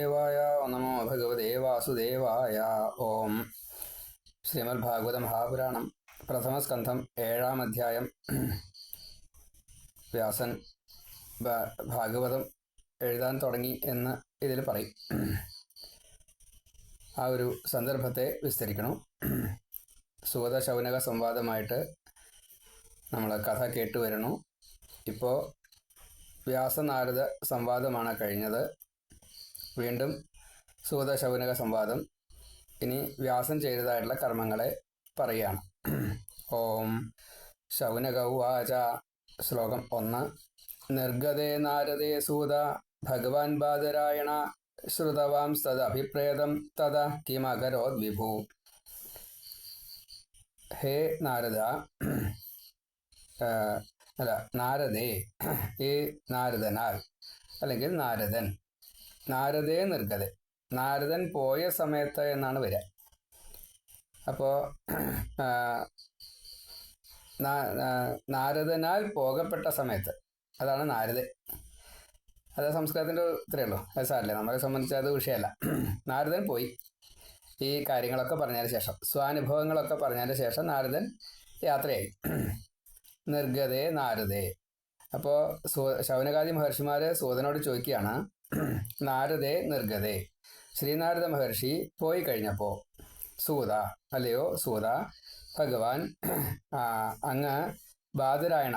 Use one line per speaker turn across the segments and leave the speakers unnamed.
ദേവായ നമോ ഭഗവതേ വാസുദേവായ ഓം ശ്രീമദ് ഭാഗവത മഹാപുരാണം പ്രഥമസ്കന്ധം ഏഴാം അധ്യായം വ്യാസൻ ഭാഗവതം എഴുതാൻ തുടങ്ങി എന്ന് ഇതിൽ പറയും. ആ ഒരു സന്ദർഭത്തെ വിസ്തരിക്കണം. സുഗത ശൗനക സംവാദമായിട്ട് നമ്മൾ കഥ കേട്ടു വരണു ഇപ്പോൾ വ്യാസനാരദ സംവാദമാണ് കഴിഞ്ഞത്. വീണ്ടും സൂത ശൗനക സംവാദം. ഇനി വ്യാസം ചെയ്തതായിട്ടുള്ള കർമ്മങ്ങളെ പറയുകയാണ്. ഓം ശൗനകൗവാച ശ്ലോകം ഒന്ന്. നിർഗതേ നാരദേ സൂത. ഭഗവാൻ ബാദരായണ. ശ്രുതവാം തദഭിപ്രേതം തത കിമകരോ വിഭു. ഹേ നാരദ. അല്ല നാരദേ. ഈ നാരദനാൽ അല്ലെങ്കിൽ നാരദൻ. നാരദേ നിർഗത നാരദൻ പോയ സമയത്ത് എന്നാണ് വരിക. അപ്പോൾ നാരദനാൽ പോകപ്പെട്ട സമയത്ത് അതാണ് നാരദ അത് സംസ്കൃതത്തിന്റെ ഇത്രയേ ഉള്ളൂ. അത് സാറില്ല നമ്മളെ സംബന്ധിച്ച് അത് വിഷയമല്ല. നാരദൻ പോയി. ഈ കാര്യങ്ങളൊക്കെ പറഞ്ഞതിന് ശേഷം സ്വാനുഭവങ്ങളൊക്കെ പറഞ്ഞതിന് ശേഷം നാരദൻ യാത്രയായി. നിർഗതേ നാരദേ. അപ്പോൾ ശൗനകാദി മഹർഷിമാർ സൂതനോട് ചോദിക്കുകയാണ് നാരദേ നിർഗതേ. ശ്രീനാരദ മഹർഷി പോയി കഴിഞ്ഞപ്പോൾ സൂത അല്ലയോ സൂത ഭഗവാൻ അങ്ങ് ബാധരായണ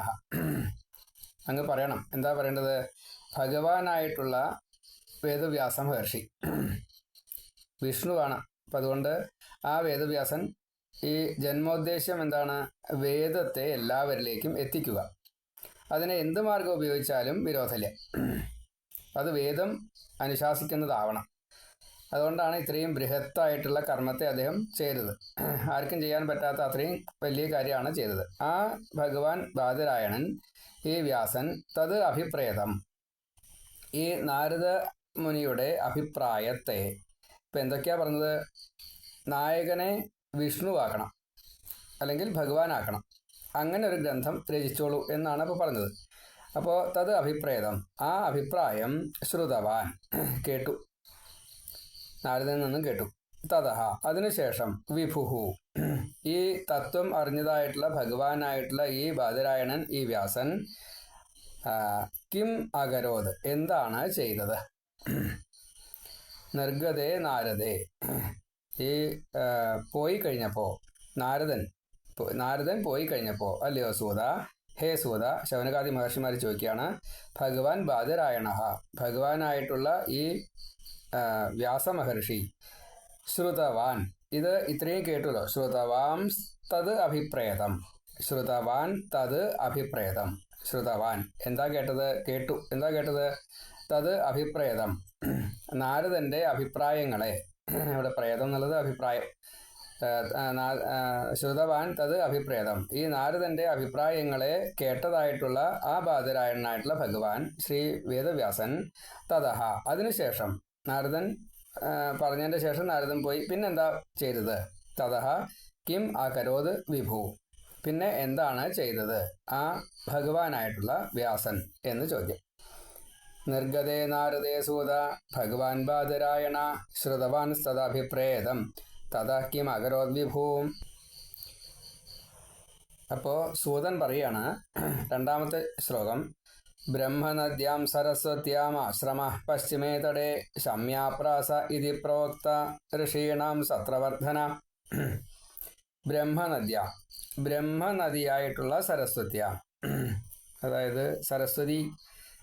അങ്ങ് പറയണം എന്താ പറയേണ്ടത്? ഭഗവാനായിട്ടുള്ള വേദവ്യാസ മഹർഷി. വിഷ്ണുവാണ്. അപ്പം അതുകൊണ്ട് ആ വേദവ്യാസൻ ഈ ജന്മോദ്ദേശ്യം എന്താണ്? വേദത്തെ എല്ലാവരിലേക്കും എത്തിക്കുക. അതിനെ എന്ത് മാർഗം ഉപയോഗിച്ചാലും വിരോധമില്ല. അത് വേദം അനുശാസിക്കുന്നതാവണം. അതുകൊണ്ടാണ് ഇത്രയും ബൃഹത്തായിട്ടുള്ള കർമ്മത്തെ അദ്ദേഹം ചെയ്തത്. ആർക്കും ചെയ്യാൻ പറ്റാത്ത അത്രയും വലിയ കാര്യമാണ് ചെയ്തത്. ആ ഭഗവാൻ ബാദരായണൻ ഈ വ്യാസൻ തത് അഭിപ്രേതം. ഈ നാരദ മുനിയുടെ അഭിപ്രായത്തെ ഇപ്പം എന്തൊക്കെയാ പറഞ്ഞത്? നായകനെ വിഷ്ണുവാക്കണം അല്ലെങ്കിൽ ഭഗവാനാക്കണം. അങ്ങനെ ഒരു ഗ്രന്ഥം രചിച്ചോളൂ എന്നാണ് ഇപ്പോൾ പറഞ്ഞത്. അപ്പോൾ തത് അഭിപ്രേതം. ആ അഭിപ്രായം ശ്രുതവാൻ കേട്ടു. നാരദനിൽ നിന്നും കേട്ടു. തതഹ. അതിനുശേഷം വിഭുഹു. ഈ തത്വം അറിഞ്ഞതായിട്ടുള്ള ഭഗവാനായിട്ടുള്ള ഈ ബാദരായണൻ ഈ വ്യാസൻ കിം അകരോത് എന്താണ് ചെയ്തത്? നിർഗതേ നാരദേ. ഈ പോയി കഴിഞ്ഞപ്പോൾ നാരദൻ നാരദൻ പോയി കഴിഞ്ഞപ്പോൾ അല്ലയോ സൂത ഹേ സൂത ശവനകാതി മഹർഷിമാർ ചോദിക്കുകയാണ് ഭഗവാൻ ബാധരായണ ഭഗവാനായിട്ടുള്ള ഈ വ്യാസമഹർഷി ശ്രുതവാൻ ഇത് ഇത്രയും കേട്ടുല്ലോ. ശ്രുതവാം തത് അഭിപ്രേതം. ശ്രുതവാൻ തത് അഭിപ്രേതം. ശ്രുതവാൻ. എന്താ കേട്ടത്? കേട്ടു. എന്താ കേട്ടത്? തത് അഭിപ്രേതം. നാരദന്റെ അഭിപ്രായങ്ങളെ. ഇവിടെ പ്രേതം എന്നുള്ളത് അഭിപ്രായം. ശ്രുതവാൻ തത് അഭിപ്രേതം. ഈ നാരദന്റെ അഭിപ്രായങ്ങളെ കേട്ടതായിട്ടുള്ള ആ ബാധരായണനായിട്ടുള്ള ഭഗവാൻ ശ്രീ വേദവ്യാസൻ തതഹ. അതിനുശേഷം നാരദൻ പറഞ്ഞതിന്റെ ശേഷം നാരദൻ പോയി പിന്നെന്താ ചെയ്തത്? തതഹ കിം അകരോത് വിഭു. പിന്നെ എന്താണ് ചെയ്തത്? ആ ഭഗവാനായിട്ടുള്ള വ്യാസൻ എന്ന് ചോദ്യം. നിർഗതേ നാരദേ സൂത ഭഗവാൻ ബാധരായണ ശ്രുതവാൻ സദാഭിപ്രേതം തഥാ കിം അകരോത് വിഭൂം അപ്പോൾ സൂതൻ പറയാണ് രണ്ടാമത്തെ ശ്ലോകം ബ്രഹ്മനദ്യാം സരസ്വത്യാം ആശ്രമ പശ്ചിമേ തടേ ശമ്യാപ്രാസ ഇതി പ്രോക്ത ഋഷീണാം സത്രവർദ്ധന. ബ്രഹ്മനദ്യ ബ്രഹ്മനദിയായിട്ടുള്ള സരസ്വത്യ. അതായത് സരസ്വതി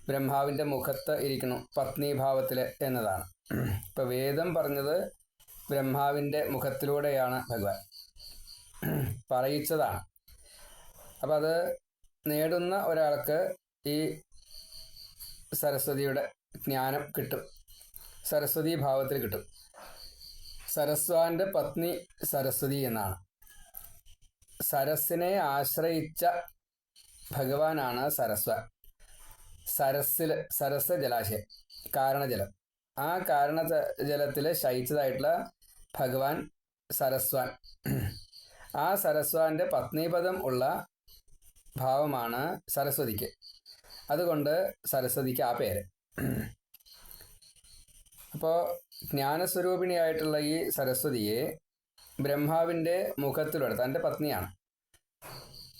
ബ്രഹ്മാവിന്റെ മുഖത്ത് ഇരിക്കുന്നു പത്നീഭാവത്തിൽ എന്നതാണ്. ഇപ്പം വേദം പറഞ്ഞത് ബ്രഹ്മാവിന്റെ മുഖത്തിലൂടെയാണ് ഭഗവാൻ പറയിച്ചതാണ്. അപ്പം അത് നേടുന്ന ഒരാൾക്ക് ഈ സരസ്വതിയുടെ ജ്ഞാനം കിട്ടും. സരസ്വതി ഭാവത്തിൽ കിട്ടും. സരസ്വാന്റെ പത്നി സരസ്വതി എന്നാണ്. സരസിനെ ആശ്രയിച്ച ഭഗവാനാണ് സരസ്വ. സരസിൽ സരസ് ജലാശയം കാരണജലം. ആ കാരണ ജലത്തിൽ ശയിച്ചതായിട്ടുള്ള ഭഗവാൻ സരസ്വാൻ. ആ സരസ്വാന്റെ പത്നീപദം ഉള്ള ഭാവമാണ് സരസ്വതിക്ക്. അതുകൊണ്ട് സരസ്വതിക്ക് ആ പേര്. അപ്പോൾ ജ്ഞാനസ്വരൂപിണിയായിട്ടുള്ള ഈ സരസ്വതിയെ ബ്രഹ്മാവിന്റെ മുഖത്തിലൂടെ തന്റെ പത്നിയാണ്.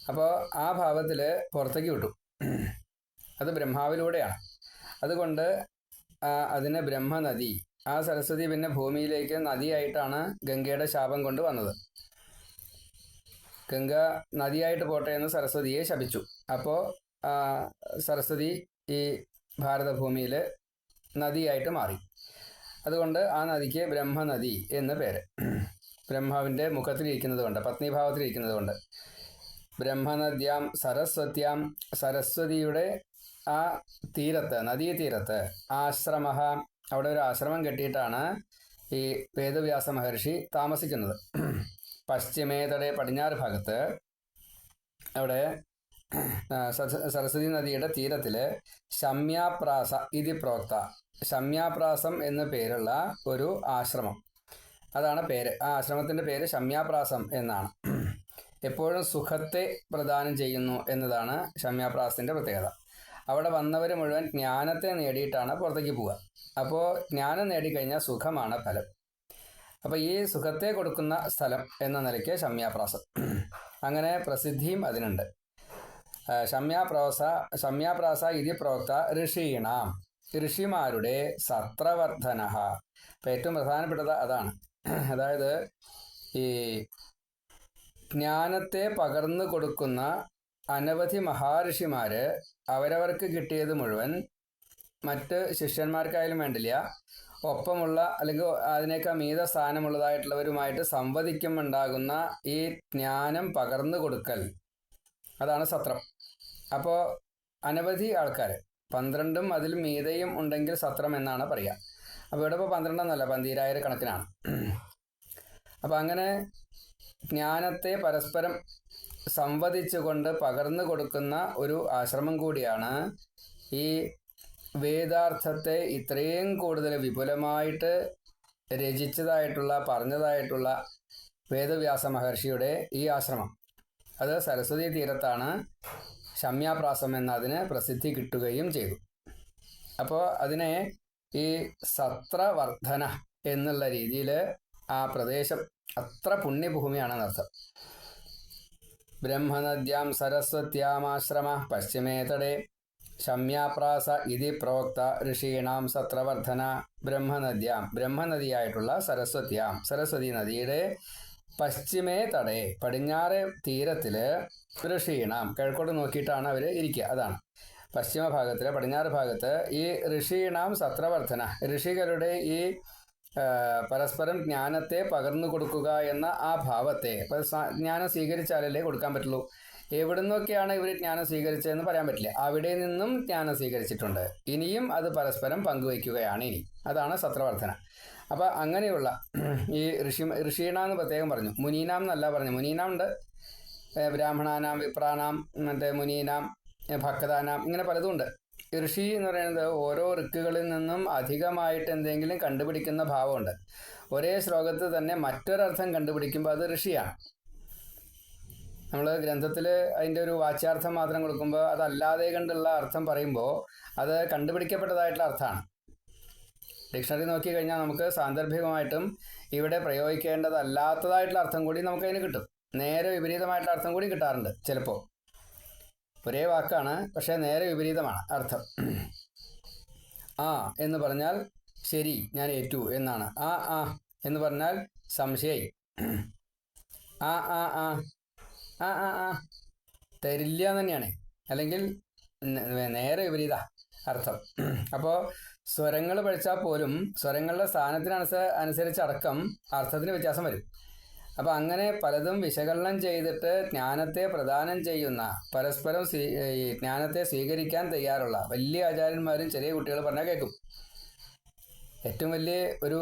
അപ്പോൾ ആ ഭാവത്തിൽ പുറത്തേക്ക് വിട്ടു. അത് ബ്രഹ്മാവിലൂടെയാണ്. അതുകൊണ്ട് അതിനെ ബ്രഹ്മനദി ആ സരസ്വതി പിന്നെ ഭൂമിയിലേക്ക് നദിയായിട്ടാണ് ഗംഗയുടെ ശാപം കൊണ്ട് വന്നത്. ഗംഗ നദിയായിട്ട് പോട്ടെ എന്ന് സരസ്വതിയെ ശപിച്ചു. അപ്പോൾ സരസ്വതി ഈ ഭാരതഭൂമിയിൽ നദിയായിട്ട് മാറി. അതുകൊണ്ട് ആ നദിക്ക് ബ്രഹ്മനദി എന്ന് പേര്. ബ്രഹ്മാവിന്റെ മുഖത്തിലിരിക്കുന്നത് കൊണ്ട് പത്നിഭാവത്തിലിരിക്കുന്നത് കൊണ്ട്. ബ്രഹ്മനദ്യാം സരസ്വത്യാം സരസ്വതിയുടെ ആ തീരത്ത് നദീതീരത്ത് ആശ്രമ അവിടെ ഒരു ആശ്രമം കെട്ടിയിട്ടാണ് ഈ വേദവ്യാസ മഹർഷി താമസിക്കുന്നത്. പശ്ചിമേതടെ പടിഞ്ഞാറ് ഭാഗത്ത് അവിടെ സരസ്വതി നദിയുടെ തീരത്തിൽ ശമ്യാപ്രാസ ഇതി പ്രോക്ത. ശമ്യാപ്രാസം എന്ന പേരുള്ള ഒരു ആശ്രമം. അതാണ് പേര്. ആ ആശ്രമത്തിന്റെ പേര് ശമ്യാപ്രാസം എന്നാണ്. എപ്പോഴും സുഖത്തെ പ്രദാനം ചെയ്യുന്നു എന്നതാണ് ശമ്യാപ്രാസത്തിന്റെ പ്രത്യേകത. അവിടെ വന്നവർ മുഴുവൻ ജ്ഞാനത്തെ നേടിയിട്ടാണ് പുറത്തേക്ക് പോവുക. അപ്പോൾ ജ്ഞാനം നേടിക്കഴിഞ്ഞാൽ സുഖമാണ് ഫലം. അപ്പോൾ ഈ സുഖത്തെ കൊടുക്കുന്ന സ്ഥലം എന്ന നിലയ്ക്ക് ശമ്യാപ്രാസം. അങ്ങനെ പ്രസിദ്ധിയും അതിനുണ്ട്. ശമ്യാപ്രാസ ശമ്യാപ്രാസ ഇതി പ്രോക്ത ഋഷീണാം. ഋഷിമാരുടെ സത്രവർദ്ധന അപ്പം ഏറ്റവും പ്രധാനപ്പെട്ടത് അതാണ്. അതായത് ഈ ജ്ഞാനത്തെ പകർന്നു കൊടുക്കുന്ന അനവധി മഹാഋഷിമാര് അവരവർക്ക് കിട്ടിയത് മുഴുവൻ മറ്റ് ശിഷ്യന്മാർക്കായാലും വേണ്ടില്ല. ഒപ്പമുള്ള അല്ലെങ്കിൽ അതിനേക്കാൾ മീത സ്ഥാനമുള്ളതായിട്ടുള്ളവരുമായിട്ട് സംവദിക്കുമുണ്ടാകുന്ന ഈ ജ്ഞാനം പകർന്നു കൊടുക്കൽ. അതാണ് സത്രം. അപ്പോൾ അനവധി ആൾക്കാർ പന്ത്രണ്ടും അതിൽ മീതയും ഉണ്ടെങ്കിൽ സത്രം എന്നാണ് പറയുക അപ്പോൾ ഇവിടെ ഇപ്പോൾ പന്ത്രണ്ടെന്നല്ല പന്തീരായിരം കണക്കിനാണ്. അപ്പോൾ അങ്ങനെ ജ്ഞാനത്തെ പരസ്പരം സംവദിച്ചുകൊണ്ട് പകർന്നു കൊടുക്കുന്ന ഒരു ആശ്രമം കൂടിയാണ് ഈ വേദാർത്ഥത്തെ ഇത്രയും കൂടുതൽ വിപുലമായിട്ട് രചിച്ചതായിട്ടുള്ള പറഞ്ഞതായിട്ടുള്ള വേദവ്യാസ മഹർഷിയുടെ ഈ ആശ്രമം. അത് സരസ്വതി തീരത്താണ് ശമ്യാപ്രാസം എന്നതിന് പ്രസിദ്ധി കിട്ടുകയും ചെയ്തു. അപ്പോൾ അതിനെ ഈ സത്രവർദ്ധന എന്നുള്ള രീതിയിൽ ആ പ്രദേശം അത്ര പുണ്യഭൂമിയാണെന്നർത്ഥം ബ്രഹ്മനദ്യാം സരസ്വത്യാമാശ്രമ പശ്ചിമേതടെ ശമ്യാപ്രാസ ഇതി പ്രോക്ത ഋഷീണാം സത്രവർദ്ധന ബ്രഹ്മനദ്യാം. ബ്രഹ്മനദിയായിട്ടുള്ള സരസ്വത്യാം സരസ്വതി നദിയുടെ പശ്ചിമേ തടേ പടിഞ്ഞാറ് തീരത്തിൽ ഋഷീണാം കിഴക്കോട്ട് നോക്കിയിട്ടാണ് അവർ ഇരിക്കുക അതാണ്. പശ്ചിമ ഭാഗത്തിലെ പടിഞ്ഞാറ് ഭാഗത്ത് ഈ ഋഷീണാം സത്രവർദ്ധന ഋഷികളുടെ ഈ പരസ്പരം ജ്ഞാനത്തെ പകർന്നു കൊടുക്കുക എന്ന ആ ഭാവത്തെ. ജ്ഞാനം സ്വീകരിച്ചാലല്ലേ കൊടുക്കാൻ പറ്റുള്ളൂ. എവിടെ നിന്നൊക്കെയാണ് ഇവർ ജ്ഞാനം സ്വീകരിച്ചതെന്ന് പറയാൻ പറ്റില്ല. അവിടെ നിന്നും ജ്ഞാനം സ്വീകരിച്ചിട്ടുണ്ട്. ഇനിയും അത് പരസ്പരം പങ്കുവയ്ക്കുകയാണ് ഇനി. അതാണ് സത്രവർദ്ധന. അപ്പം അങ്ങനെയുള്ള ഈ ഋഷി ഋഷീണ എന്ന് പ്രത്യേകം പറഞ്ഞു. മുനീനാം എന്നല്ല പറഞ്ഞു. മുനീനാം ഉണ്ട്. ബ്രാഹ്മണാനാം വിപ്രാനാം മറ്റേ മുനീനാം ഭക്തദാനാം ഇങ്ങനെ പലതും ഉണ്ട്. ഋഷി എന്ന് പറയുന്നത് ഓരോ ഋക്കുകളിൽ നിന്നും അധികമായിട്ട് എന്തെങ്കിലും കണ്ടുപിടിക്കുന്ന ഭാവമുണ്ട്. ഒരേ ശ്ലോകത്തിൽ തന്നെ മറ്റൊരർത്ഥം കണ്ടുപിടിക്കുമ്പോൾ അത് ഋഷിയാണ്. നമ്മൾ ഗ്രന്ഥത്തിൽ അതിന്റെ ഒരു വാച്യാർത്ഥം മാത്രം കൊടുക്കുമ്പോൾ അതല്ലാതെ കണ്ടുള്ള അർത്ഥം പറയുമ്പോൾ അത് കണ്ടുപിടിക്കപ്പെട്ടതായിട്ടുള്ള അർത്ഥമാണ് ഡിക്ഷണറി നോക്കി കഴിഞ്ഞാൽ നമുക്ക് സാന്ദർഭികമായിട്ടും ഇവിടെ പ്രയോഗിക്കേണ്ടതല്ലാത്തതായിട്ടുള്ള അർത്ഥം കൂടി നമുക്കതിന് കിട്ടും. നേരെ വിപരീതമായിട്ടുള്ള അർത്ഥം കൂടി കിട്ടാറുണ്ട് ചിലപ്പോൾ. ഒരേ വാക്കാണ് പക്ഷേ നേരെ വിപരീതമാണ്. അർത്ഥം. ആ എന്ന് പറഞ്ഞാൽ ശരി ഞാൻ ഏറ്റു എന്നാണ്. ആ ആ എന്ന് പറഞ്ഞാൽ സംശയായി. ആ ആ ആ. ആ ആ ആ. തരില്ല തന്നെയാണ്. അല്ലെങ്കിൽ നേരെ വിപരീത അർത്ഥം. അപ്പോൾ സ്വരങ്ങൾ പഠിച്ചാൽ പോലും സ്വരങ്ങളുടെ സ്ഥാനത്തിനനുസ അനുസരിച്ച് അടക്കം അർത്ഥത്തിന് വ്യത്യാസം വരും. അപ്പോൾ അങ്ങനെ പലതും വിശകലനം ചെയ്തിട്ട് ജ്ഞാനത്തെ പ്രദാനം ചെയ്യുന്ന പരസ്പരം ഈ ജ്ഞാനത്തെ സ്വീകരിക്കാൻ തയ്യാറുള്ള വലിയ ആചാര്യന്മാരും ചെറിയ കുട്ടികൾ പറഞ്ഞാൽ കേൾക്കും ഏറ്റവും വലിയ ഒരു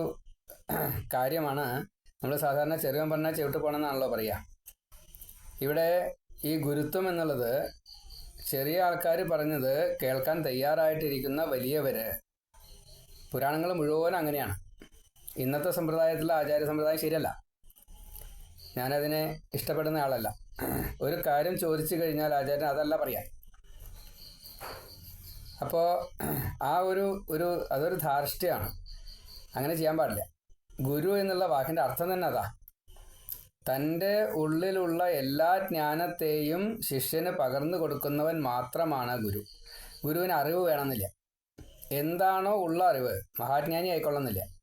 കാര്യമാണ് നമ്മൾ സാധാരണ ചെറുവൻ പറഞ്ഞാൽ ചെവിട്ട് പോകണമെന്നാണല്ലോ പറയുക ഇവിടെ ഈ ഗുരുത്വം എന്നുള്ളത് ചെറിയ ആൾക്കാർ പറഞ്ഞത് കേൾക്കാൻ തയ്യാറായിട്ടിരിക്കുന്ന വലിയവര് പുരാണങ്ങൾ മുഴുവൻ അങ്ങനെയാണ്. ഇന്നത്തെ സമ്പ്രദായത്തിലെ ആചാര്യ സമ്പ്രദായം ശരിയല്ല. ഞാനതിനെ ഇഷ്ടപ്പെടുന്ന ആളല്ല. ഒരു കാര്യം ചോദിച്ചു കഴിഞ്ഞാൽ ആചാര്യൻ അതല്ല പറയാൻ അപ്പോൾ ആ ഒരു ഒരു അതൊരു ധാർഷ്ട്യമാണ് അങ്ങനെ ചെയ്യാൻ പാടില്ല. ഗുരു എന്നുള്ള വാക്കിന്റെ അർത്ഥം തന്നെ അതാ. തന്റെ ഉള്ളിലുള്ള എല്ലാ ജ്ഞാനത്തെയും ശിഷ്യന് പകർന്നു കൊടുക്കുന്നവൻ മാത്രമാണ് ഗുരു. ഗുരുവിന് അറിവ് വേണമെന്നില്ല. എന്താണോ ഉള്ള അറിവ് മഹാജ്ഞാനി ആയിക്കൊള്ളുന്നില്ല.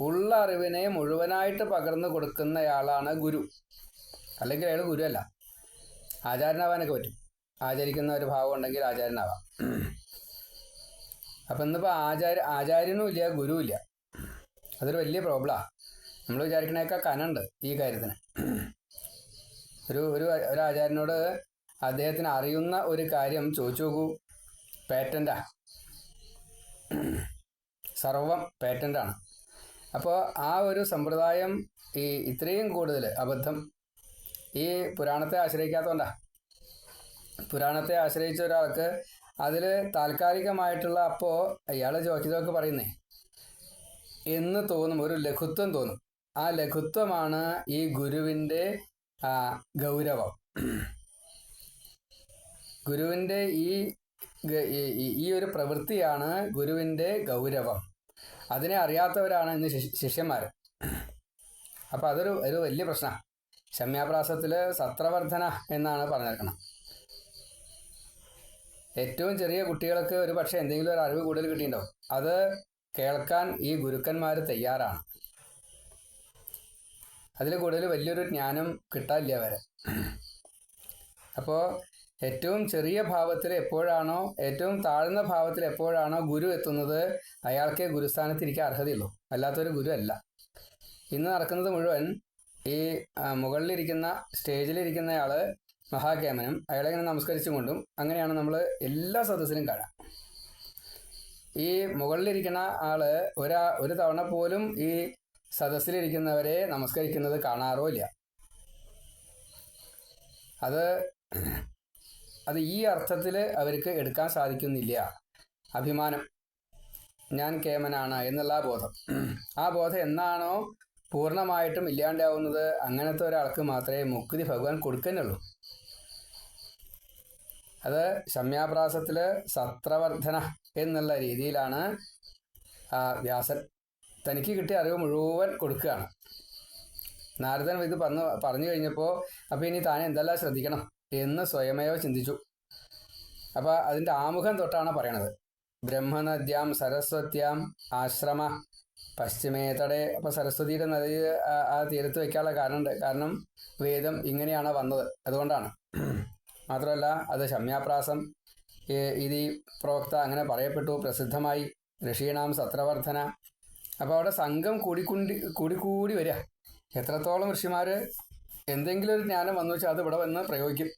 ഉള്ള അറിവിനെ മുഴുവനായിട്ട് പകർന്നു കൊടുക്കുന്നയാളാണ് ഗുരു. അല്ലെങ്കിൽ അയാൾ ഗുരുവല്ല. ആചാരനാവാനൊക്കെ പറ്റും. ആചരിക്കുന്ന ഒരു ഭാവം ഉണ്ടെങ്കിൽ ആചാരനാവാം. അപ്പം ഇന്നിപ്പോൾ ആചാര ആചാര്യനും ഇല്ല ഗുരുവില്ല അതൊരു വലിയ പ്രോബ്ലമാണ് നമ്മൾ വിചാരിക്കണേക്കാൾ കനുണ്ട് ഈ കാര്യത്തിന്. ഒരു ഒരു ഒരു ആചാര്യനോട് അദ്ദേഹത്തിന് അറിയുന്ന ഒരു കാര്യം ചോദിച്ചു നോക്കൂ. പേറ്റന്റാ സർവം പേറ്റന്റാണ് അപ്പോൾ ആ ഒരു സമ്പ്രദായം ഈ ഇത്രയും കൂടുതൽ അബദ്ധം ഈ പുരാണത്തെ ആശ്രയിക്കാത്തതുകൊണ്ടാ പുരാണത്തെ ആശ്രയിച്ച ഒരാൾക്ക് അതിൽ താൽക്കാലികമായിട്ടുള്ള അപ്പോൾ അയാൾ ചോദിച്ചതൊക്കെ പറയുന്നേ എന്ന് തോന്നും ഒരു ലഘുത്വം തോന്നും. ആ ലഘുത്വമാണ് ഈ ഗുരുവിന്റെ ഗൗരവം. ഗുരുവിന്റെ ഈ- ഈ ഒരു പ്രവൃത്തിയാണ് ഗുരുവിന്റെ ഗൗരവം. അതിനെ അറിയാത്തവരാണ് ഇന്ന് ശിഷ്- ശിഷ്യന്മാർ അപ്പം അതൊരു ഒരു വലിയ പ്രശ്നമാണ് ശമ്യാപ്രാസത്തിൽ സത്രവർദ്ധന എന്നാണ് പറഞ്ഞിരിക്കണം ഏറ്റവും ചെറിയ കുട്ടികൾക്ക് ഒരു പക്ഷേ എന്തെങ്കിലും ഒരു അറിവ് കൂടുതൽ കിട്ടിയിട്ടുണ്ടാവും അത് കേൾക്കാൻ ഈ ഗുരുക്കന്മാർ തയ്യാറാണ്. അതിൽ കൂടുതൽ വലിയൊരു ജ്ഞാനം കിട്ടാനില്ല അവരെ. അപ്പോൾ ഏറ്റവും ചെറിയ ഭാവത്തിൽ എപ്പോഴാണോ ഏറ്റവും താഴ്ന്ന ഭാവത്തിൽ എപ്പോഴാണോ ഗുരു എത്തുന്നത് അയാൾക്കേ ഗുരുസ്ഥാനത്തിരിക്കാൻ അർഹതയുള്ളൂ. അല്ലാത്തൊരു ഗുരു അല്ല. ഇന്ന് നടക്കുന്നത് മുഴുവൻ ഈ മുകളിലിരിക്കുന്ന സ്റ്റേജിലിരിക്കുന്ന ആൾ മഹാകേമനും അയാളെ ഇങ്ങനെ നമസ്കരിച്ചും കൊണ്ടും അങ്ങനെയാണ് നമ്മൾ എല്ലാ സദസ്സിലും കാണാം. ഈ മുകളിലിരിക്കുന്ന ആൾ ഒരാ ഒരു തവണ പോലും ഈ സദസ്സിലിരിക്കുന്നവരെ നമസ്കരിക്കുന്നത് കാണാറോ ഇല്ല. അത് അത് ഈ അർത്ഥത്തിൽ അവർക്ക് എടുക്കാൻ സാധിക്കുന്നില്ല. അഭിമാനം. ഞാൻ കേമനാണ് എന്നുള്ള ആ ബോധം. ആ ബോധം എന്നാണോ പൂർണമായിട്ടും ഇല്ലാണ്ടാവുന്നത്? അങ്ങനത്തെ ഒരാൾക്ക് മാത്രമേ മുക്തി ഭഗവാൻ കൊടുക്കുന്നുള്ളൂ. അത് ശമ്യാപ്രാസത്തിൽ സത്രവർദ്ധന എന്നുള്ള രീതിയിലാണ് വ്യാസൻ തനിക്ക് കിട്ടിയ അറിവ് മുഴുവൻ കൊടുക്കുകയാണ്. നാരദൻ ഇത് പറഞ്ഞു പറഞ്ഞു കഴിഞ്ഞപ്പോൾ അപ്പോൾ ഇനി താൻ എന്തെല്ലാം ശ്രദ്ധിക്കണം? എന്ന് സ്വയമേവ ചിന്തിച്ചു. അപ്പോൾ അതിന്റെ ആമുഖം തൊട്ടാണ് പറയണത്. ബ്രഹ്മനദ്യാം സരസ്വത്യാം ആശ്രമ. പശ്ചിമേതടെ അപ്പോൾ സരസ്വതിയുടെ നദി ആ- തീരത്ത് വയ്ക്കാനുള്ള കാരണമുണ്ട്. കാരണം വേദം ഇങ്ങനെയാണ് വന്നത്. അതുകൊണ്ടാണ്. മാത്രമല്ല അത് ശമ്യാപ്രാസം. ഇത് പ്രോക്ത അങ്ങനെ പറയപ്പെട്ടു. പ്രസിദ്ധമായി. ഋഷീണാം സത്രവർദ്ധന. അപ്പോൾ അവിടെ സംഘം കൂടിക്കൂടി കൂടിക്കൂടി വരിക. എത്രത്തോളം ഋഷിമാർ എന്തെങ്കിലും ഒരു ജ്ഞാനം വന്നു വെച്ചാൽ അത് ഇവിടെ വന്ന് പ്രയോഗിക്കും.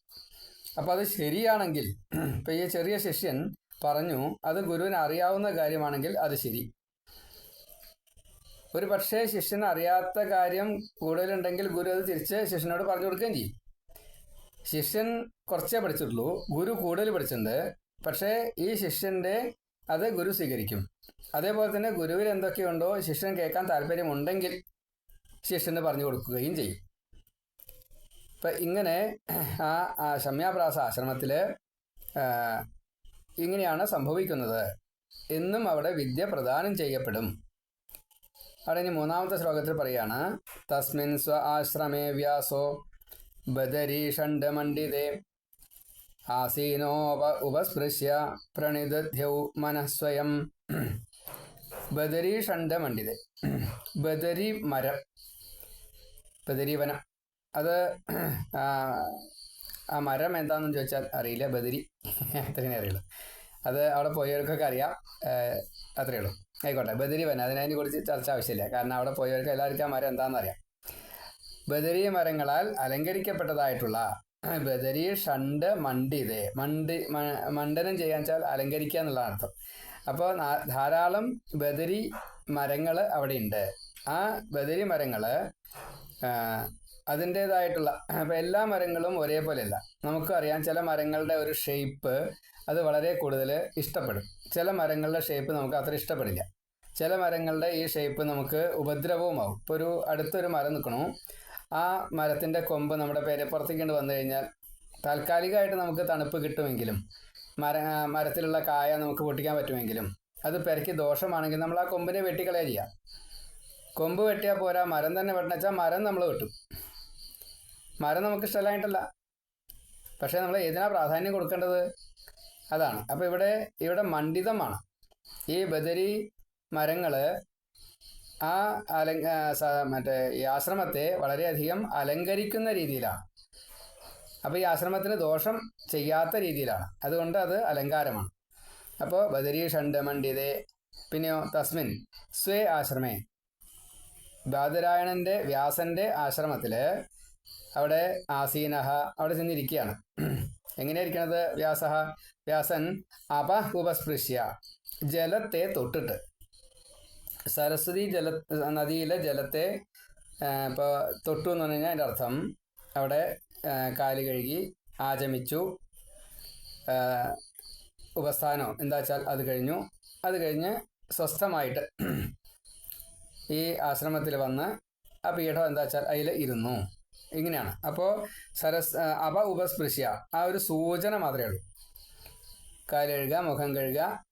അപ്പോൾ അത് ശരിയാണെങ്കിൽ ഇപ്പം ഈ ചെറിയ ശിഷ്യൻ പറഞ്ഞു അത് ഗുരുവിന് അറിയാവുന്ന കാര്യമാണെങ്കിൽ അത് ശരി. ഒരു പക്ഷേ ശിഷ്യന് അറിയാത്ത കാര്യം കൂടുതലുണ്ടെങ്കിൽ ഗുരു അത് തിരിച്ച് ശിഷ്യനോട് പറഞ്ഞു കൊടുക്കുകയും ചെയ്യും. ശിഷ്യൻ കുറച്ചേ പഠിച്ചിട്ടുള്ളൂ ഗുരു കൂടുതൽ പഠിച്ചിട്ടുണ്ട് പക്ഷേ ഈ ശിഷ്യന്റെ അത് ഗുരു സ്വീകരിക്കും. അതേപോലെ തന്നെ ഗുരുവിൽ എന്തൊക്കെയുണ്ടോ ശിഷ്യൻ കേൾക്കാൻ താല്പര്യമുണ്ടെങ്കിൽ ശിഷ്യന് പറഞ്ഞു കൊടുക്കുകയും ചെയ്യും. ഇപ്പം ഇങ്ങനെ ആ ഷമ്യാപ്രാസ ആശ്രമത്തിൽ ഇങ്ങനെയാണ് സംഭവിക്കുന്നത്. എന്നും അവിടെ വിദ്യ പ്രദാനം ചെയ്യപ്പെടും. അവിടെ ഇനി മൂന്നാമത്തെ ശ്ലോകത്തിൽ പറയാണ് തസ്മിൻ സ്വ ആശ്രമേ വ്യാസോ ബദരീഷണ്ഡമണ്ഡിതേ ആസീനോപ ഉപസ്പൃശ്യ പ്രണിദ്ധ്യൗ മനഃസ്വയം ബദരീഷണ്ഡമണ്ഡിതേ ബദരി മരം ബദരി വനം. അത് ആ, മരം എന്താണെന്ന് ചോദിച്ചാൽ അറിയില്ല ബദരി. അത്രയും അറിയുള്ളൂ. അത് അവിടെ പോയവർക്കൊക്കെ അറിയാം. അത്രയേ ഉള്ളൂ. ആയിക്കോട്ടെ ബദരി വന അതിനെ കുറിച്ച് ചർച്ച ആവശ്യമില്ല. കാരണം അവിടെ പോയവർക്ക് എല്ലാവർക്കും ആ മരം എന്താണെന്ന് അറിയാം. ബദരി മരങ്ങളാൽ അലങ്കരിക്കപ്പെട്ടതായിട്ടുള്ള ബദരി ഷണ്ട് മണ്ടിത് മണ്ടി മണ്ഡനം ചെയ്യാൻ വെച്ചാൽ അലങ്കരിക്കുക എന്നുള്ളതാണ് അർത്ഥം. അപ്പോൾ ധാരാളം ബദരി മരങ്ങൾ അവിടെ ഉണ്ട് ആ ബദരി മരങ്ങൾ അതിന്റേതായിട്ടുള്ള അപ്പോൾ എല്ലാ മരങ്ങളും ഒരേപോലെയല്ല. നമുക്കറിയാം ചില മരങ്ങളുടെ ഒരു ഷേപ്പ് അത് വളരെ കൂടുതൽ ഇഷ്ടപ്പെടും. ചില മരങ്ങളുടെ ഷേപ്പ് നമുക്ക് അത്ര ഇഷ്ടപ്പെടില്ല. ചില മരങ്ങളുടെ ഈ ഷേപ്പ് നമുക്ക് ഉപദ്രവവുമാവും. ഇപ്പോൾ ഒരു അടുത്തൊരു മരം നിൽക്കണു ആ മരത്തിന്റെ കൊമ്പ് നമ്മുടെ പേരപ്പുറത്തേക്കൊണ്ട് വന്നു കഴിഞ്ഞാൽ താൽക്കാലികമായിട്ട് നമുക്ക് തണുപ്പ് കിട്ടുമെങ്കിലും മര മരത്തിലുള്ള കായ നമുക്ക് പൊട്ടിക്കാൻ പറ്റുമെങ്കിലും അത് പെരയ്ക്ക് ദോഷമാണെങ്കിൽ നമ്മൾ ആ കൊമ്പിനെ വെട്ടിക്കളയുക. കൊമ്പ് വെട്ടിയാൽ പോരാ മരം തന്നെ വെട്ടണച്ചാൽ മരം നമ്മൾ വെട്ടും. മരം നമുക്ക് ഇഷ്ടമല്ലായിട്ടല്ല പക്ഷേ നമ്മൾ ഏതിനാ പ്രാധാന്യം കൊടുക്കേണ്ടത്? അതാണ്. അപ്പോൾ ഇവിടെ ഇവിടെ മണ്ഡിതമാണ്. ഈ ബദരി മരങ്ങൾ ആ അലങ്ക മറ്റേ ഈ ആശ്രമത്തെ വളരെയധികം അലങ്കരിക്കുന്ന രീതിയിലാണ്. അപ്പോൾ ഈ ആശ്രമത്തിന് ദോഷം ചെയ്യാത്ത രീതിയിലാണ്. അതുകൊണ്ട് അത് അലങ്കാരമാണ്. അപ്പോൾ ബദരി ഷണ്ട് മണ്ഡിതേ പിന്നെയോ തസ്മിൻ സ്വേ ആശ്രമേ. ബാദരായണന്റെ വ്യാസന്റെ ആശ്രമത്തിൽ അവിടെ ആസീനഹ അവിടെ ചെന്നിരിക്കുകയാണ്. എങ്ങനെയായിരിക്കണത് വ്യാസ വ്യാസൻ അപ ഉപസ്പൃശ്യ ജലത്തെ തൊട്ടിട്ട്. സരസ്വതി ജല നദിയിലെ ജലത്തെ ഇപ്പോൾ തൊട്ടു എന്ന് പറഞ്ഞു കഴിഞ്ഞാൽ അതിന്റെ അർത്ഥം അവിടെ കാൽ കഴുകി ആചമിച്ചു. ഉപസ്ഥാനം എന്താ വെച്ചാൽ അത് കഴിഞ്ഞു. അത് കഴിഞ്ഞ് സ്വസ്ഥമായിട്ട് ഈ ആശ്രമത്തിൽ വന്ന് ആ പീഠം എന്താ വെച്ചാൽ അതിൽ ഇരുന്നു. ഇങ്ങനെയാണ്. അപ്പോൾ സരസ് അപ ഉപസ്പൃശ്യ. ആ ഒരു സൂചന മാത്രമേ ഉള്ളൂ. കാലുകഴുകുക മുഖം കഴുകുക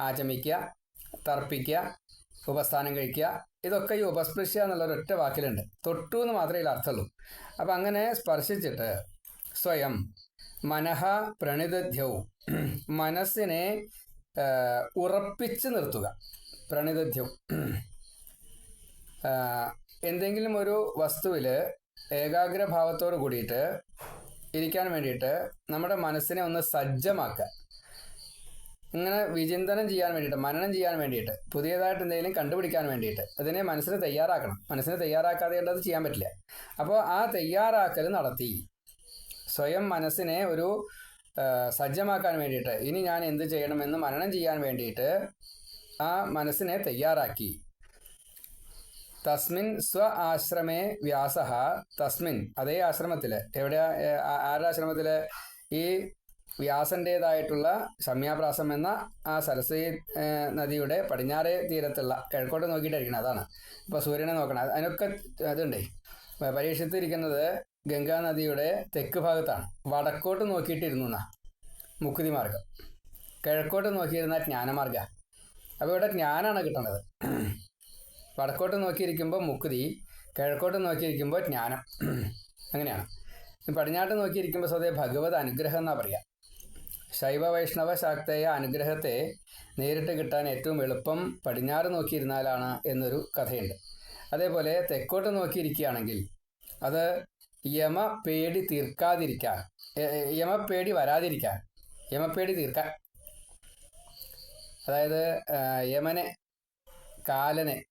ആചമിക്കുക തർപ്പിക്കുക ഉപസ്ഥാനം കഴിക്കുക. ഇതൊക്കെ ഈ ഉപസ്പൃശ്യ എന്നുള്ള ഒരൊറ്റ വാക്കിലുണ്ട്. തൊട്ടു എന്ന് മാത്രമേ ഇതിൽ അർത്ഥമുള്ളൂ. അപ്പം അങ്ങനെ സ്പർശിച്ചിട്ട് സ്വയം മനഹ പ്രണിതധ്യവും മനസ്സിനെ ഉറപ്പിച്ചു നിർത്തുക. പ്രണിതധ്യവും എന്തെങ്കിലും ഒരു വസ്തുവിൽ ഏകാഗ്രഭാവത്തോട് കൂടിയിട്ട് ഇരിക്കാൻ വേണ്ടിയിട്ട് നമ്മുടെ മനസ്സിനെ ഒന്ന് സജ്ജമാക്കാൻ ഇങ്ങനെ വിചിന്തനം ചെയ്യാൻ വേണ്ടിയിട്ട് മനനം ചെയ്യാൻ വേണ്ടിയിട്ട് പുതിയതായിട്ട് എന്തെങ്കിലും കണ്ടുപിടിക്കാൻ വേണ്ടിയിട്ട് അതിനെ മനസ്സിനെ തയ്യാറാക്കണം. മനസ്സിനെ തയ്യാറാക്കാതെ അത് ചെയ്യാൻ പറ്റില്ല. അപ്പോൾ ആ തയ്യാറാക്കൽ നടത്തി. സ്വയം മനസ്സിനെ ഒരു സജ്ജമാക്കാൻ വേണ്ടിയിട്ട് ഇനി ഞാൻ എന്ത് ചെയ്യണമെന്ന് മനനം ചെയ്യാൻ വേണ്ടിയിട്ട് ആ മനസ്സിനെ തയ്യാറാക്കി. തസ്മിൻ സ്വ ആശ്രമേ വ്യാസ. തസ്മിൻ അതേ ആശ്രമത്തിൽ. എവിടെ ആരുടെ ആശ്രമത്തിൽ? ഈ വ്യാസന്റേതായിട്ടുള്ള ശമ്യാപ്രാസം എന്ന ആ സരസ്വതി നദിയുടെ പടിഞ്ഞാറേ തീരത്തുള്ള കിഴക്കോട്ട് നോക്കിയിട്ടായിരിക്കണം അതാണ്. ഇപ്പോൾ സൂര്യനെ നോക്കണം. അത് അതിനൊക്കെ അതുണ്ടേ. പരീക്ഷത്തിരിക്കുന്നത് ഗംഗാ നദിയുടെ തെക്ക് ഭാഗത്താണ്. വടക്കോട്ട് നോക്കിയിട്ടിരുന്നു എന്നാ മുക്കുതി മാർഗം കിഴക്കോട്ട് നോക്കിയിരുന്ന ജ്ഞാനമാർഗ അപ്പോൾ ഇവിടെ ജ്ഞാനാണ് കിട്ടുന്നത് വടക്കോട്ട് നോക്കിയിരിക്കുമ്പോൾ മുക്കുതി കിഴക്കോട്ട് നോക്കിയിരിക്കുമ്പോൾ ജ്ഞാനം. അങ്ങനെയാണ്. പടിഞ്ഞാട്ട് നോക്കിയിരിക്കുമ്പോൾ സ്വതേ ഭഗവത് അനുഗ്രഹം എന്നാ പറയാം. ശൈവ വൈഷ്ണവ ശാക്തേയ അനുഗ്രഹത്തെ നേരിട്ട് കിട്ടാൻ ഏറ്റവും എളുപ്പം പടിഞ്ഞാറ് നോക്കിയിരുന്നാലാണ് എന്നൊരു കഥയുണ്ട്. അതേപോലെ തെക്കോട്ട് നോക്കിയിരിക്കുകയാണെങ്കിൽ അത് യമ പേടി തീർക്കാതിരിക്കാൻ യമ പേടി യമപ്പേടി വരാതിരിക്കാൻ യമപ്പേടി തീർക്കാൻ അതായത് യമനെ കാലനെ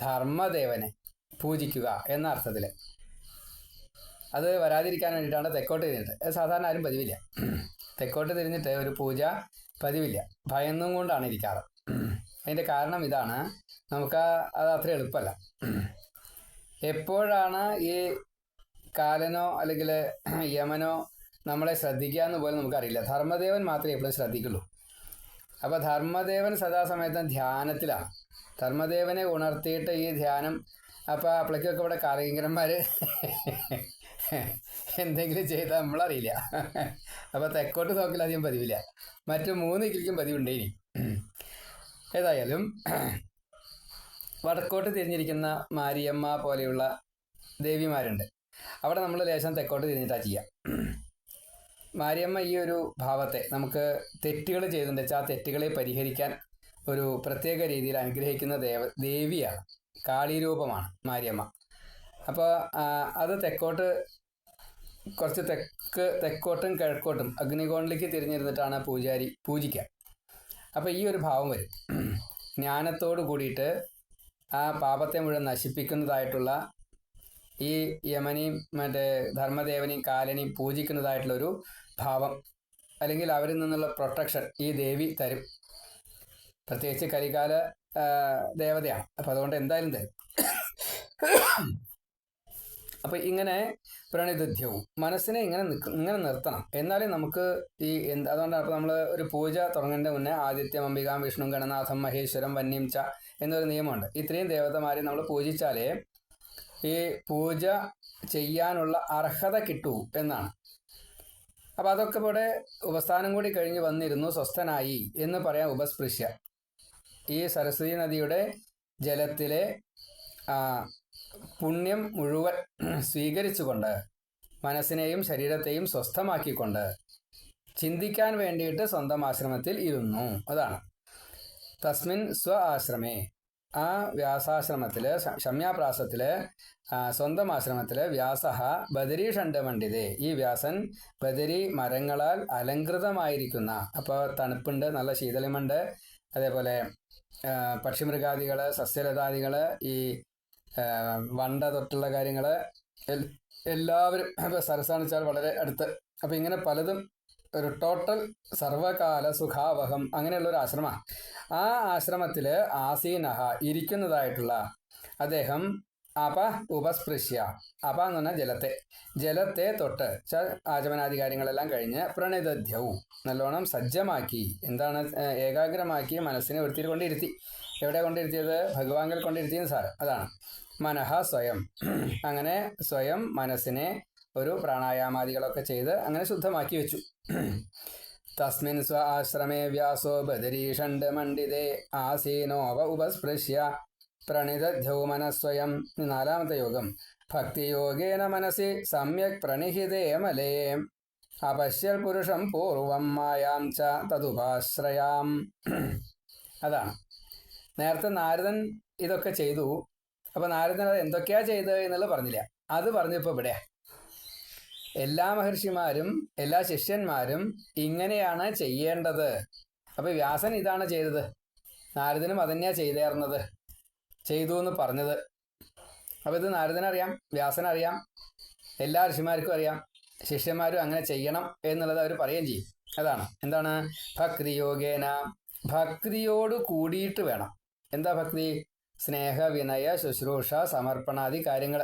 ധർമ്മദേവനെ പൂജിക്കുക എന്ന അർത്ഥത്തിൽ അത് വരാതിരിക്കാൻ വേണ്ടിയിട്ടാണ് തെക്കോട്ട് തിരിഞ്ഞിട്ട് സാധാരണ ആരും പതിവില്ല. തെക്കോട്ട് തിരിഞ്ഞിട്ട് ഒരു പൂജ പതിവില്ല. ഭയന്നും കൊണ്ടാണ് ഇരിക്കാറ്. അതിന്റെ കാരണം ഇതാണ്. നമുക്ക് അത് അത്ര എളുപ്പമല്ല. എപ്പോഴാണ് ഈ കാലനോ അല്ലെങ്കിൽ യമനോ നമ്മളെ ശ്രദ്ധിക്കുക എന്ന് പോലും നമുക്കറിയില്ല. ധർമ്മദേവൻ മാത്രമേ എപ്പോഴും ശ്രദ്ധിക്കുള്ളൂ. അപ്പോൾ ധർമ്മദേവൻ സദാസമയത്തും ധ്യാനത്തിലാണ്. ധർമ്മദേവനെ ഉണർത്തിയിട്ട് ഈ ധ്യാനം അപ്പോൾ അപ്പോഴേക്കൊക്കെ ഇവിടെ കാർഗികരന്മാർ എന്തെങ്കിലും ചെയ്താൽ നമ്മളറിയില്ല. അപ്പോൾ തെക്കോട്ട് നോക്കില്ല അധികം പതിവില്ല. മറ്റു മൂന്ന് കിലിക്കും പതിവുണ്ട് ഇനി. ഏതായാലും വടക്കോട്ട് തിരിഞ്ഞിരിക്കുന്ന മാരിയമ്മ പോലെയുള്ള ദേവിമാരുണ്ട്. അവിടെ നമ്മൾ ലേശം തെക്കോട്ട് തിരിഞ്ഞിട്ടാണ് ചെയ്യാം. മാരിയമ്മ ഈ ഒരു ഭാവത്തെ നമുക്ക് തെറ്റുകൾ ചെയ്തിട്ടുണ്ട്. ആ തെറ്റുകളെ പരിഹരിക്കാൻ ഒരു പ്രത്യേക രീതിയിൽ അനുഗ്രഹിക്കുന്ന ദേവ ദേവിയാണ്. കാളിരൂപമാണ് മാരിയമ്മ. അപ്പോൾ അത് തെക്കോട്ട് കുറച്ച് തെക്ക് തെക്കോട്ടും കിഴക്കോട്ടും അഗ്നികോണിലേക്ക് തിരിഞ്ഞിരുന്നിട്ടാണ് പൂജാരി പൂജിക്കുക. അപ്പോൾ ഈ ഒരു ഭാവം വരും. ജ്ഞാനത്തോട് കൂടിയിട്ട് ആ പാപത്തെ മുഴുവൻ നശിപ്പിക്കുന്നതായിട്ടുള്ള ഈ യമനെയും മറ്റേ ധർമ്മദേവനെയും കാലനെയും പൂജിക്കുന്നതായിട്ടുള്ള ഒരു ഭാവം. അല്ലെങ്കിൽ അവരിൽ നിന്നുള്ള പ്രൊട്ടക്ഷൻ ഈ ദേവി തരും. പ്രത്യേകിച്ച് കരികാല ദേവതയാണ്. അപ്പം അതുകൊണ്ട് എന്തായാലും തരും അപ്പം ഇങ്ങനെ പ്രണിതധ്യവും മനസ്സിനെ ഇങ്ങനെ ഇങ്ങനെ നിർത്തണം. എന്നാലേ നമുക്ക് ഈ എന്ത് അതുകൊണ്ടാണ് അപ്പോൾ നമ്മൾ ഒരു പൂജ തുടങ്ങേണ്ട മുന്നേ ആദിത്യം അംബികാം വിഷ്ണു ഗണനാഥം മഹേശ്വരം വന്യം ച എന്നൊരു നിയമമുണ്ട്. ഇത്രയും ദേവതമാരെ നമ്മൾ പൂജിച്ചാലേ ഈ പൂജ ചെയ്യാനുള്ള അർഹത കിട്ടൂ എന്നാണ്. അപ്പോൾ അതൊക്കെ ഇവിടെ ഉപസ്ഥാനം കൂടി കഴിഞ്ഞ് വന്നിരുന്നു സ്വസ്ഥനായി എന്ന് പറയാം ഉപസ്പൃശ്യ. ഈ സരസ്വതി നദിയുടെ ജലത്തിലെ പുണ്യം മുഴുവൻ സ്വീകരിച്ചുകൊണ്ട് മനസ്സിനെയും ശരീരത്തെയും സ്വസ്ഥമാക്കിക്കൊണ്ട് ചിന്തിക്കാൻ വേണ്ടിയിട്ട് സ്വന്തം ആശ്രമത്തിൽ ഇരുന്നു. അതാണ്. തസ്മിൻ സ്വ ആശ്രമേ. ആ വ്യാസാശ്രമത്തിൽ ശമ്യാപ്രാസത്തിൽ സ്വന്തം ആശ്രമത്തിൽ വ്യാസ ബദരി ഷണ്ടമണ്ഡിതേ ഈ വ്യാസൻ ബദരി മരങ്ങളാൽ അലങ്കൃതമായിരിക്കുന്ന അപ്പോൾ തണുപ്പുണ്ട് നല്ല ശീതളിമുണ്ട് അതേപോലെ പക്ഷിമൃഗാദികൾ സസ്യലതാദികൾ ഈ വണ്ട തൊട്ടുള്ള കാര്യങ്ങൾ എല്ലാവരും സരസാണ് സരസാന്ന് വെച്ചാൽ വളരെ അടുത്ത്. അപ്പൊ ഇങ്ങനെ പലതും ഒരു ടോട്ടൽ സർവകാല സുഖാവഹം അങ്ങനെയുള്ള ഒരു ആശ്രമമാണ് ആ ആശ്രമത്തിൽ ആസീനഹ ഇരിക്കുന്നതായിട്ടുള്ള അദ്ദേഹം അപ ഉപസ്പൃശ്യ. അപ എന്ന് പറഞ്ഞാൽ ജലത്തെ. ജലത്തെ തൊട്ട് ച ആചമനാധികാരങ്ങളെല്ലാം കഴിഞ്ഞ് പ്രണിതധ്യവും നല്ലോണം സജ്ജമാക്കി. എന്താണ് ഏകാഗ്രമാക്കി മനസ്സിനെ വൃത്തിയിൽ കൊണ്ടിരുത്തി. എവിടെ കൊണ്ടിരുത്തിയത്? ഭഗവാങ്കൽ കൊണ്ടിരുത്തിയെന്ന് സാർ. അതാണ്. മനഃ സ്വയം. അങ്ങനെ സ്വയം മനസ്സിനെ ഒരു പ്രാണായാമാദികളൊക്കെ ചെയ്ത് അങ്ങനെ ശുദ്ധമാക്കി വെച്ചു. തസ്മിൻ സ്വ ആശ്രമേ വ്യാസോ ബദരീഷണ്ഡമണ്ഡിതേ ആസീനോവ ഉപസ്പൃശ്യ. പ്രണിതധ്യൗ മനസ്വയം നാലാമത്തെ യോഗം. ഭക്തിയോഗേന മനസ്സി സമ്യക് പ്രണിഹിതേ മലേ. അപശ്യൽ പുരുഷം പൂർവം മായാം ച തതുപാശ്രയാം അതാണ്. നേരത്തെ നാരദൻ ഇതൊക്കെ ചെയ്തു. അപ്പൊ നാരദൻ അത് എന്തൊക്കെയാ ചെയ്തത് എന്നുള്ളത് പറഞ്ഞില്ല. അത് പറഞ്ഞപ്പോ ഇവിടെ എല്ലാ മഹർഷിമാരും എല്ലാ ശിഷ്യന്മാരും ഇങ്ങനെയാണ് ചെയ്യേണ്ടത്. അപ്പൊ വ്യാസൻ ഇതാണ് ചെയ്തത്. നാരദനും അതന്നെയാ ചെയ്തേർന്നത്. ചെയ്തു എന്ന് പറഞ്ഞത്. അപ്പൊ ഇത് നാരദനറിയാം വ്യാസനറിയാം എല്ലാ ഋഷിമാർക്കും അറിയാം ശിഷ്യന്മാരും അങ്ങനെ ചെയ്യണം എന്നുള്ളത് അവർ പറയുകയും ചെയ്യും. അതാണ്. എന്താണ്? ഭക്തി യോഗേന ഭക്തിയോട് കൂടിയിട്ട് വേണം. എന്താ ഭക്തി? സ്നേഹ വിനയ ശുശ്രൂഷ സമർപ്പണാദി കാര്യങ്ങൾ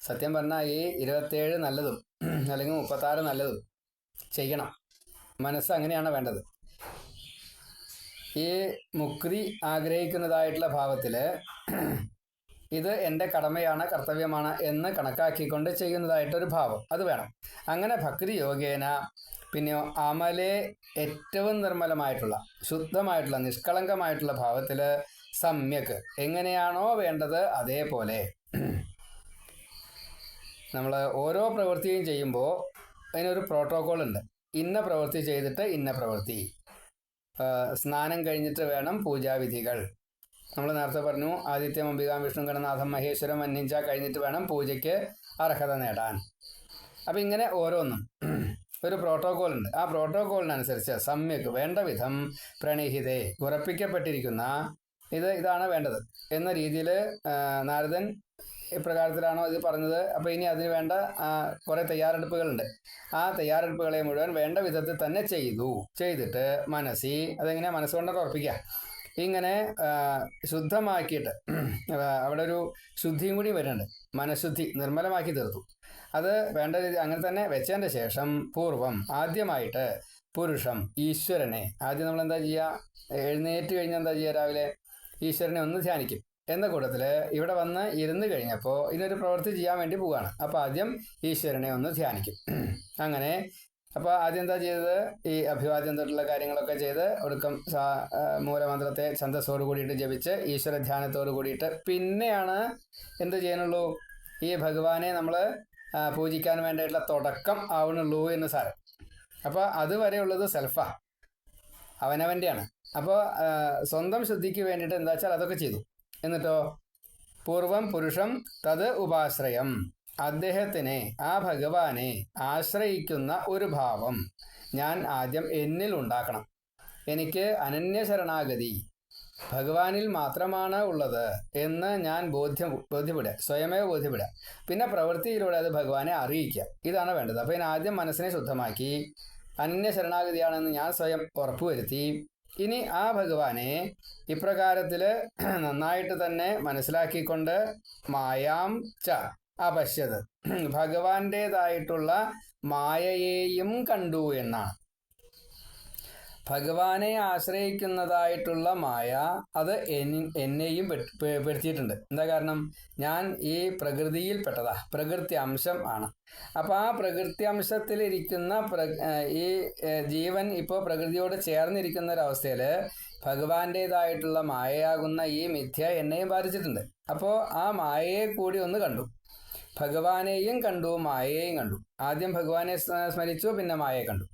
സത്യം പറഞ്ഞാൽ ഈ ഇരുപത്തേഴ് നല്ലതും അല്ലെങ്കിൽ മുപ്പത്താറ് നല്ലതും ചെയ്യണം. മനസ്സ് അങ്ങനെയാണ് വേണ്ടത്. ഈ മുക്തി ആഗ്രഹിക്കുന്നതായിട്ടുള്ള ഭാവത്തിൽ ഇത് എന്റെ കടമയാണ് കർത്തവ്യമാണ് എന്ന് കണക്കാക്കിക്കൊണ്ട് ചെയ്യുന്നതായിട്ടൊരു ഭാവം. അത് വേണം. അങ്ങനെ ഭക്തി യോഗേന പിന്നെ അമലെ ഏറ്റവും നിർമ്മലമായിട്ടുള്ള ശുദ്ധമായിട്ടുള്ള നിഷ്കളങ്കമായിട്ടുള്ള ഭാവത്തിൽ സമ്യക് എങ്ങനെയാണോ വേണ്ടത് അതേപോലെ നമ്മൾ ഓരോ പ്രവൃത്തിയും ചെയ്യുമ്പോൾ അതിനൊരു പ്രോട്ടോകോൾ ഉണ്ട് ഇന്ന പ്രവൃത്തി ചെയ്തിട്ട് ഇന്ന പ്രവൃത്തി. സ്നാനം കഴിഞ്ഞിട്ട് വേണം പൂജാവിധികൾ. നമ്മൾ നേരത്തെ പറഞ്ഞു ആദിത്യം അംബികാം വിഷ്ണു ഗണനാഥം മഹേശ്വരം അന്യഞ്ച കഴിഞ്ഞിട്ട് വേണം പൂജയ്ക്ക് അർഹത നേടാൻ. അപ്പം ഇങ്ങനെ ഓരോന്നും. ഒരു പ്രോട്ടോകോൾ ഉണ്ട് ആ പ്രോട്ടോകോളിനനുസരിച്ച് സമ്യക് വേണ്ട വിധം പ്രണിഹിതേ ഉറപ്പിക്കപ്പെട്ടിരിക്കുന്ന ഇത് ഇതാണ് വേണ്ടത്. എന്ന രീതിയിൽ നാരദൻ ഇപ്രകാരത്തിലാണോ ഇത് പറഞ്ഞത്? അപ്പോൾ ഇനി അതിന് വേണ്ട കുറേ തയ്യാറെടുപ്പുകളുണ്ട്. ആ തയ്യാറെടുപ്പുകളെ മുഴുവൻ വേണ്ട വിധത്തിൽ തന്നെ ചെയ്തു. ചെയ്തിട്ട് മനസ്സി അതെങ്ങനെ മനസ്സുകൊണ്ടൊക്കെ ഉറപ്പിക്കുക. ഇങ്ങനെ ശുദ്ധമാക്കിയിട്ട് അവിടെ ഒരു ശുദ്ധിയും കൂടി വരുന്നുണ്ട്. മനഃശുദ്ധി നിർമ്മലമാക്കി തീർത്തു. അത് വേണ്ട രീതി അങ്ങനെ തന്നെ വെച്ചതിന്റെ ശേഷം പൂർവം ആദ്യമായിട്ട് പുരുഷം ഈശ്വരനെ ആദ്യം നമ്മൾ എന്താ ചെയ്യുക? എഴുന്നേറ്റ് കഴിഞ്ഞാൽ എന്താ ചെയ്യുക രാവിലെ? ഈശ്വരനെ ഒന്ന് ധ്യാനിക്കും. എന്ന കൂട്ടത്തിൽ ഇവിടെ വന്ന് ഇരുന്ന് കഴിഞ്ഞപ്പോൾ ഇതിനൊരു പ്രവൃത്തി ചെയ്യാൻ വേണ്ടി പോവുകയാണ് അപ്പോൾ ആദ്യം ഈശ്വരനെ ഒന്ന് ധ്യാനിക്കും. അങ്ങനെ അപ്പോൾ ആദ്യം എന്താ ചെയ്തത്? ഈ അഭിവാദ്യം തൊട്ടുള്ള കാര്യങ്ങളൊക്കെ ചെയ്ത് ഒടുക്കം മൂലമന്ത്രത്തെ ഛന്തസ്സോട് കൂടിയിട്ട് ജപിച്ച് ഈശ്വര ധ്യാനത്തോട് കൂടിയിട്ട് പിന്നെയാണ് എന്ത് ചെയ്യാനുള്ളൂ? ഈ ഭഗവാനെ നമ്മൾ പൂജിക്കാൻ വേണ്ടിയിട്ടുള്ള തുടക്കം ആവണുള്ളൂ എന്ന് സാരം. അപ്പോൾ അതുവരെയുള്ളത് സെൽഫാ. അവനവന്റെയാണ് അപ്പോൾ സ്വന്തം ശുദ്ധിക്ക് വേണ്ടിയിട്ട് എന്താ വെച്ചാൽ അതൊക്കെ ചെയ്തു. എന്നിട്ടോ? പൂർവം പുരുഷം തത് ഉപാശ്രയം. അദ്ദേഹത്തിനെ ആ ഭഗവാനെ ആശ്രയിക്കുന്ന ഒരു ഭാവം ഞാൻ ആദ്യം എന്നിൽ ഉണ്ടാക്കണം. എനിക്ക് അനന്യ ശരണാഗതി ഭഗവാനിൽ മാത്രമാണ് ഉള്ളത് എന്ന് ഞാൻ ബോധ്യം ബോധ്യപ്പെടുക. സ്വയമേ ബോധ്യപ്പെടുക. പിന്നെ പ്രവൃത്തിയിലൂടെ അത് ഭഗവാനെ അറിയിക്കുക. ഇതാണ് വേണ്ടത്. അപ്പോൾ ഞാൻ ആദ്യം മനസ്സിനെ ശുദ്ധമാക്കി. അനന്യ ശരണാഗതിയാണെന്ന് ഞാൻ സ്വയം ഉറപ്പുവരുത്തി. ഇനി ആ ഭഗവാനെ ഇപ്രകാരത്തിൽ നന്നായിട്ട് തന്നെ മനസ്സിലാക്കിക്കൊണ്ട് മായാം ച അപശ്യത്. ഭഗവാന്റേതായിട്ടുള്ള മായയെയും കണ്ടു എന്നാണ്. ഭഗവാനെ ആശ്രയിക്കുന്നതായിട്ടുള്ള മായ അത് എന്നെയും പെടുത്തിയിട്ടുണ്ട് എന്താ കാരണം? ഞാൻ ഈ പ്രകൃതിയിൽപ്പെട്ടതാ പ്രകൃതി അംശം ആണ്. അപ്പൊ ആ പ്രകൃതി അംശത്തിലിരിക്കുന്ന പ്ര ഈ ജീവൻ ഇപ്പോൾ പ്രകൃതിയോട് ചേർന്നിരിക്കുന്ന ഒരവസ്ഥയിൽ ഭഗവാന്റേതായിട്ടുള്ള മായയാകുന്ന ഈ മിഥ്യ എന്നെയും ബാധിച്ചിട്ടുണ്ട്. അപ്പോൾ ആ മായയെ കൂടി ഒന്ന് കണ്ടു. ഭഗവാനെയും കണ്ടു മായയെയും കണ്ടു. ആദ്യം ഭഗവാനെ സ്മരിച്ചു പിന്നെ മായയെ കണ്ടു.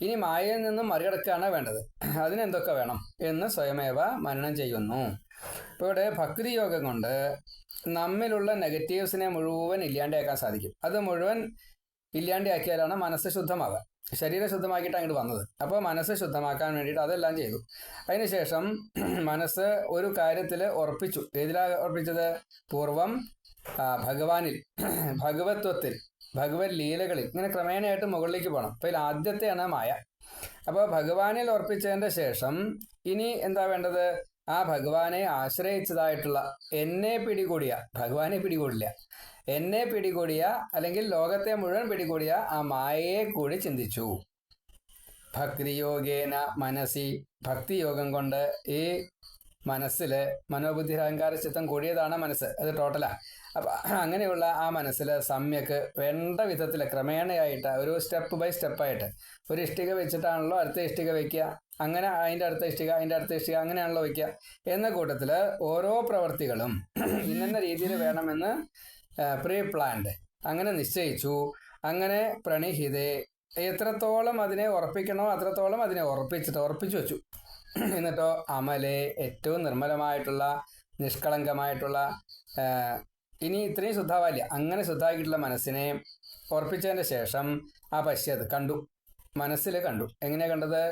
ഇനി മായയിൽ നിന്നും മറികടക്കുകയാണ് വേണ്ടത്. അതിനെന്തൊക്കെ വേണം? എന്ന് സ്വയമേവ മനനം ചെയ്യുന്നു. ഇപ്പോൾ ഇവിടെ ഭക്തി യോഗം കൊണ്ട് നമ്മിലുള്ള നെഗറ്റീവ്സിനെ മുഴുവൻ ഇല്ലാണ്ടാക്കാൻ സാധിക്കും. അത് മുഴുവൻ ഇല്ലാണ്ടാക്കിയാലാണ് മനസ്സ് ശുദ്ധമാവുക. ശരീരം ശുദ്ധമാക്കിയിട്ട് അങ്ങോട്ട് വന്നത്. അപ്പോൾ മനസ്സ് ശുദ്ധമാക്കാൻ വേണ്ടിയിട്ട് അതെല്ലാം ചെയ്തു. അതിനുശേഷം മനസ്സ് ഒരു കാര്യത്തിൽ ഉറപ്പിച്ചു. ഏതിലാ ഉറപ്പിച്ചത്? പൂർവം ഭഗവാനിൽ. ഭഗവത്വത്തിൽ. ഭഗവത് ലീലകളിൽ ഇങ്ങനെ ക്രമേണയായിട്ട് മുകളിലേക്ക് പോകണം. അപ്പോൾ ആദ്യത്തെയാണ് മായ. അപ്പോൾ ഭഗവാനിൽ ഉറപ്പിച്ചതിന്റെ ശേഷം ഇനി എന്താ വേണ്ടത്? ആ ഭഗവാനെ ആശ്രയിച്ചതായിട്ടുള്ള എന്നെ പിടികൂടിയ ഭഗവാനെ പിടികൂടില്ല. എന്നെ പിടികൂടിയ അല്ലെങ്കിൽ ലോകത്തെ മുഴുവൻ പിടികൂടിയ ആ മായയെ കൂടി ചിന്തിച്ചു. ഭക്തിയോഗേന മനസ്സി ഭക്തിയോഗം കൊണ്ട് ഈ മനസ്സിൽ മനോബുദ്ധി അഹങ്കാര ചിത്തം കൂടിയതാണ് മനസ്സ്. അത് ടോട്ടലാ അപ്പം അങ്ങനെയുള്ള ആ മനസ്സിൽ സമ്യക്ക് വേണ്ട വിധത്തിൽ ക്രമേണയായിട്ട് ഒരു സ്റ്റെപ്പ് ബൈ സ്റ്റെപ്പായിട്ട് ഒരു ഇഷ്ടിക വെച്ചിട്ടാണല്ലോ അടുത്ത ഇഷ്ടിക വെക്കുക അങ്ങനെ അതിന്റെ അടുത്ത ഇഷ്ടിക അതിന്റെ അടുത്ത ഇഷ്ടിക അങ്ങനെയാണല്ലോ വെക്കുക എന്ന കൂട്ടത്തിൽ ഓരോ പ്രവൃത്തികളും ഇന്ന രീതിയിൽ വേണമെന്ന് പ്രീ പ്ലാൻഡ് അങ്ങനെ നിശ്ചയിച്ചു. അങ്ങനെ പ്രണിഹിതേ എത്രത്തോളം അതിനെ ഉറപ്പിക്കണോ അത്രത്തോളം അതിനെ ഉറപ്പിച്ചിട്ട് ഉറപ്പിച്ചു വെച്ചു. എന്നിട്ടോ അമലെ ഏറ്റവും നിർമ്മലമായിട്ടുള്ള നിഷ്കളങ്കമായിട്ടുള്ള ഇനി ഇത്രയും ശുദ്ധാവാല്യ. അങ്ങനെ ശുദ്ധാക്കിയിട്ടുള്ള മനസ്സിനെ ഉറപ്പിച്ചതിന് ശേഷം ആ പശ്യത് കണ്ടു. മനസ്സിൽ കണ്ടു. എങ്ങനെ കണ്ടത്?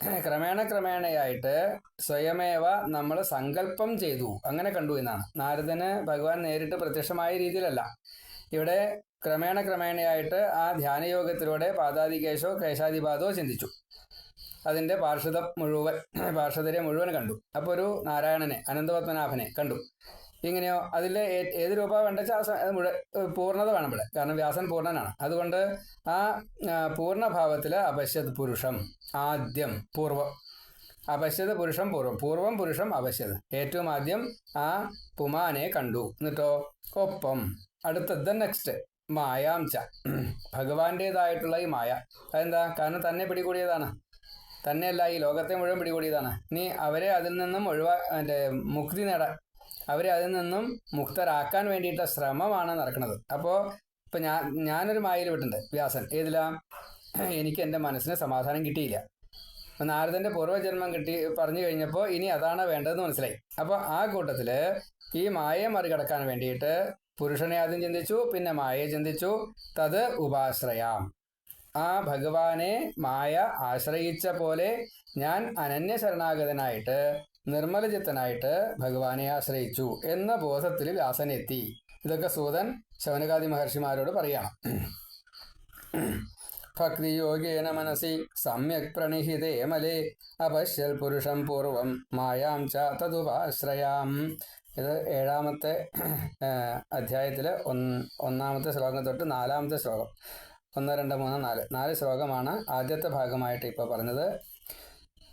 ക്രമേണ ക്രമേണയായിട്ട് സ്വയമേവ നമ്മൾ സങ്കല്പം ചെയ്തു. അങ്ങനെ കണ്ടു എന്നാണ്. നാരദന് ഭഗവാൻ നേരിട്ട് പ്രത്യക്ഷമായ രീതിയിലല്ല. ഇവിടെ ക്രമേണ ക്രമേണയായിട്ട് ആ ധ്യാനയോഗത്തിലൂടെ പാദാദികേശോ കേശാദിപാദോ ചിന്തിച്ചു. അതിന്റെ പാർഷദം മുഴുവൻ പാർഷദരെ മുഴുവൻ കണ്ടു. അപ്പോൾ ഒരു നാരായണനെ അനന്തപത്മനാഭനെ കണ്ടു. ഇങ്ങനെയോ അതിൽ ഏത് രൂപ വേണ്ട അത് മുഴുവൻ പൂർണത വേണം ഇവിടെ. കാരണം വ്യാസൻ പൂർണനാണ്. അതുകൊണ്ട് ആ പൂർണഭാവത്തിൽ അപശ്യത് പുരുഷം ആദ്യം പൂർവം അപശ്യത് പുരുഷം പൂർവം പൂർവം പുരുഷം അപശ്യത് ഏറ്റവും ആദ്യം ആ പുമാനെ കണ്ടു. എന്നിട്ടോ? ഒപ്പം അടുത്തത് നെക്സ്റ്റ് മായാം ച ഭഗവാന്റേതായിട്ടുള്ള ഈ മായ. അതെന്താ? കാരണം തന്നെ പിടികൂടിയതാണ്. തന്നെയല്ല ഈ ലോകത്തെ മുഴുവൻ പിടികൂടിയതാണ്. നീ അവരെ അതിൽ നിന്നും ഒഴിവാ എന്റെ മുക്തി നേടാൻ അവരെ അതിൽ നിന്നും മുക്തരാക്കാൻ വേണ്ടിയിട്ട് ശ്രമമാണ് നടക്കുന്നത്. അപ്പോൾ ഇപ്പം ഞാൻ ഞാനൊരു മായയിൽ വിട്ടുണ്ട് വ്യാസൻ. ഏതിലാ? എനിക്ക് എന്റെ മനസ്സിന് സമാധാനം കിട്ടിയില്ല. അപ്പം നാരദന്റെ പൂർവജന്മം കിട്ടി പറഞ്ഞു കഴിഞ്ഞപ്പോൾ ഇനി അതാണ് വേണ്ടതെന്ന് മനസ്സിലായി. അപ്പോൾ ആ കൂട്ടത്തിൽ ഈ മായയെ മറികടക്കാൻ വേണ്ടിയിട്ട് പുരുഷനെ ആദ്യം ചിന്തിച്ചു പിന്നെ മായയെ ചിന്തിച്ചു. തത് ഉപാശ്രയാം. ആ ഭഗവാനെ മായ ആശ്രയിച്ച പോലെ ഞാൻ അനന്യ ശരണാഗതനായിട്ട് നിർമ്മലചിത്തനായിട്ട് ഭഗവാനെ ആശ്രയിച്ചു എന്ന ബോധത്തിൽ വ്യാസനെത്തി. ഇതൊക്കെ സൂതൻ ശവനകാദി മഹർഷിമാരോട് പറയണം. ഭക്തിയോഗേന മനസി സമ്യക് പ്രണിഹിതേ മലേ അപശ്യൽ പുരുഷം പൂർവം മായാം ച തതുപാശ്രയാം ഇത് ഏഴാമത്തെ അധ്യായത്തിലെ ഒന്നാമത്തെ ശ്ലോകം തൊട്ട് നാലാമത്തെ ശ്ലോകം. ഒന്ന് രണ്ട് മൂന്ന് നാല്. നാല് ശ്ലോകമാണ് ആദ്യത്തെ ഭാഗമായിട്ട് ഇപ്പോൾ പറഞ്ഞത്.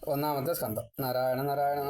ഒന്നാമത്തെ സ്കന്ധം. നാരായണ നാരായണ